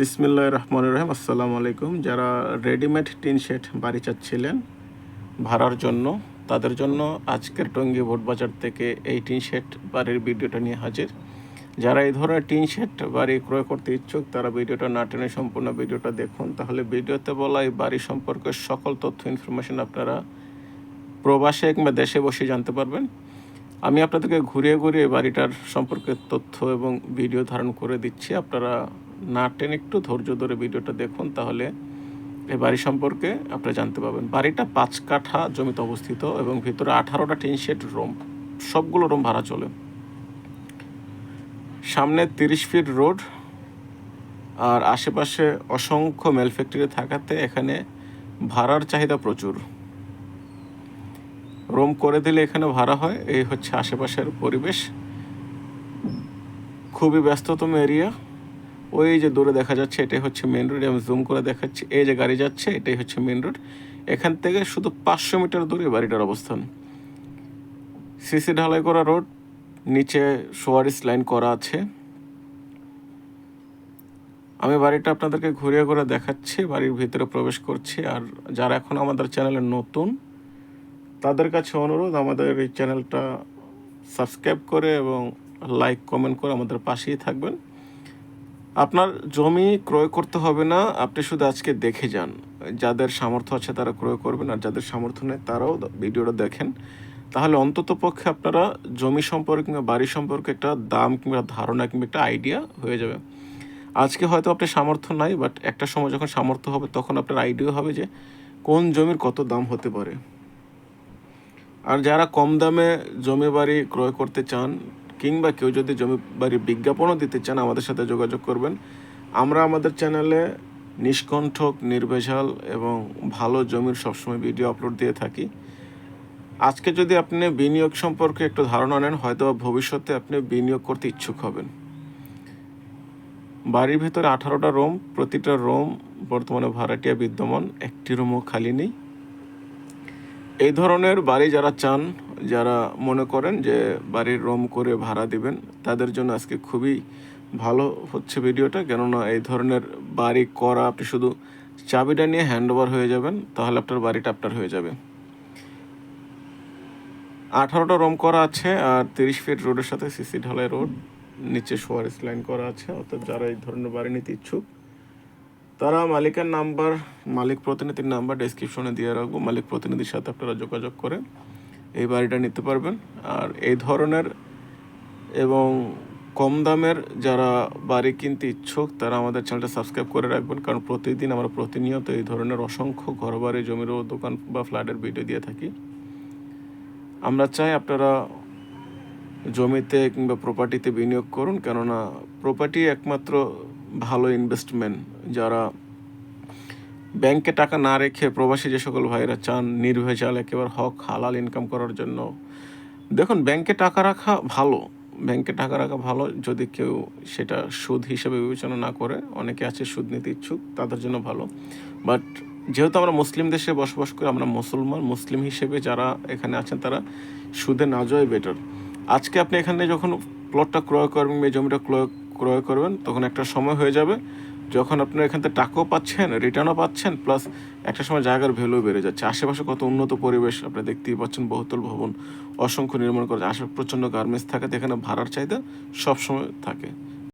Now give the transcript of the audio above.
বিসমিল্লাহ রহমান রহিম। আসসালামু আলাইকুম। যারা রেডিমেড টিন শেড বাড়ি চাচ্ছিলেন, ভাড়ার জন্য, তাদের জন্য আজকের টঙ্গী বোট বাজার থেকে এই টিন শেড বাড়ির ভিডিওটা নিয়ে হাজির। যারা এই ধরনের টিন শেড বাড়ি ক্রয় করতে ইচ্ছুক, তারা ভিডিওটা না টেনে সম্পূর্ণ ভিডিওটা দেখুন। তাহলে ভিডিওতে বলা এই বাড়ি সম্পর্কে সকল তথ্য ইনফরমেশন আপনারা প্রবাসে কিংবা দেশে বসে জানতে পারবেন। আমি আপনাদেরকে ঘুরিয়ে ঘুরিয়ে বাড়িটার সম্পর্কে তথ্য এবং ভিডিও ধারণ করে দিচ্ছি। আপনারা না টেন একটু ধৈর্য ধরে ভিডিওটা দেখুন, তাহলে এই বাড়ি সম্পর্কে আপনারা জানতে পারবেন। বাড়িটা পাঁচ কাঠা জমিতে অবস্থিত এবং ভিতরে আঠারোটা টিন শেড রুম, সবগুলো রুম ভাড়া চলে। সামনে তিরিশ ফিট রোড, আর আশেপাশে অসংখ্য মেল ফ্যাক্টরি থাকাতে এখানে ভাড়ার চাহিদা প্রচুর। রুম করে দিলে এখানে ভাড়া হয়, এই হচ্ছে আশেপাশের পরিবেশ। খুবই ব্যস্ততম এরিয়া। ওই যে দূরে দেখা যাচ্ছে, এটাই হচ্ছে মেন রোড আমি জুম করে দেখাচ্ছি। এই যে গাড়ি যাচ্ছে, এটাই হচ্ছে মেন রোড এখান থেকে শুধু পাঁচশো মিটার দূরে বাড়িটার অবস্থান। সিসি ঢালাই করা রোড নিচে সোয়ারিস লাইন করা আছে। আমি বাড়িটা আপনাদেরকে ঘুরিয়ে ঘুরে দেখাচ্ছি, বাড়ির ভিতরে প্রবেশ করছি। আর যারা এখন আমাদের চ্যানেলে নতুন, তাদের কাছে অনুরোধ, আমাদের এই চ্যানেলটা সাবস্ক্রাইব করে এবং লাইক কমেন্ট করে আমাদের পাশেই থাকবেন। আপনার জমি ক্রয় করতে হবে না, আপনি শুধু আজকে দেখে যান। যাদের সামর্থ্য আছে তারা ক্রয় করবেন আর যাদের সামর্থ্য নেই তারাও ভিডিওটা দেখেন। তাহলে অন্তত পক্ষে আপনারা জমি সম্পর্কে কিংবা বাড়ি সম্পর্কে একটা দাম কিংবা ধারণা কিংবা একটা আইডিয়া হয়ে যাবে। আজকে হয়তো আপনার সামর্থ্য নাই বাট একটা সময় যখন সামর্থ্য হবে তখন আপনার আইডিয়া হবে যে কোন জমির কত দাম হতে পারে। আর যারা কম দামে জমি বাড়ি ক্রয় করতে চান কিংবা কেউ যদি জমি বাড়ির বিজ্ঞাপনও দিতে চান, আমাদের সাথে যোগাযোগ করবেন। আমরা আমাদের চ্যানেলে নিষ্কণ্ঠক, নির্ভেজাল এবং ভালো জমির সবসময় ভিডিও আপলোড দিয়ে থাকি। আজকে যদি আপনি বিনিয়োগ সম্পর্কে একটু ধারণা নেন হয়তো ভবিষ্যতে আপনি বিনিয়োগ করতে ইচ্ছুক হবেন। বাড়ির ভেতরে আঠারোটা রুম, প্রতিটা রুম বর্তমানে ভাড়াটিয়া বিদ্যমান, একটি রুমও খালি নেই। এই ধরনের বাড়ি যারা চান যারা মনে করেন যে বাড়ির রুম করে ভাড়া দিবেন, তাদের জন্য আজকে খুবই ভালো হচ্ছে ভিডিওটা। কেননা এই ধরনের বাড়ি করা, আপনি শুধু চাবিটা নিয়ে হ্যান্ড ওভার হয়ে যাবেন, তাহলে আপনার বাড়িটা আপনার হয়ে যাবে। আঠারোটা রুম করা আছে, আর তিরিশ ফিট রোডের সাথে সিসি ঢালাই রোড, নিচে সোয়ারিস লাইন করা আছে। অর্থাৎ যারা এই ধরনের বাড়ি নিতে ইচ্ছুক, তারা মালিকের নাম্বার, মালিক প্রতিনিধির নাম্বার ডেসক্রিপশনে দিয়ে রাখব। মালিক প্রতিনিধির সাথে আপনারা যোগাযোগ করে এই বাড়িটা নিতে পারবেন। আর এই ধরনের এবং কম দামের যারা বাড়ি কিনতে ইচ্ছুক, তারা আমাদের চ্যানেলটা সাবস্ক্রাইব করে রাখবেন। কারণ প্রতিদিন আমরা প্রতিনিয়ত এই ধরনের অসংখ্য ঘরবাড়ি জমির দোকান বা ফ্ল্যাটের ভিডিও দিয়ে থাকি। আমরা চাই আপনারা জমিতে কিংবা প্রপার্টিতে বিনিয়োগ করুন। কেননা প্রপার্টি একমাত্র ভালো ইনভেস্টমেন্ট যারা ব্যাংকে টাকা না রেখে প্রবাসী যে সকল ভাইরা চান নির্ভেজাল একেবারে হক, হালাল ইনকাম করার জন্য। দেখুন, ব্যাংকে টাকা রাখা ভালো। ব্যাংকে টাকা রাখা ভালো যদি কেউ সেটা সুদ হিসেবে বিবেচনা না করে, অনেকে আছে সুদ নিতে ইচ্ছুক, তাদের জন্য ভালো। বাট যেহেতু আমরা মুসলিম দেশে বসবাস করি, আমরা মুসলমান, মুসলিম হিসেবে যারা এখানে আছেন, তারা সুদে না যাওয়াই বেটার আজকে আপনি এখানে যখন প্লটটা ক্রয় করবেন এই জমিটা ক্রয় ক্রয় করবেন, তখন একটা সময় হয়ে যাবে। যখন আপনার এখান থেকে টাকাও পাচ্ছেন রিটার্নও পাচ্ছেন প্লাস একটা সময় জায়গার ভ্যালু বেড়ে যাচ্ছে। আশেপাশে কত উন্নত পরিবেশ আপনি দেখতেই পাচ্ছেন, বহুতল ভবন, অসংখ্য নির্মাণ করা আশেপাশে প্রচণ্ড গার্মেন্টস থাকে এখানে ভাড়ার চাহিদা সবসময় থাকে।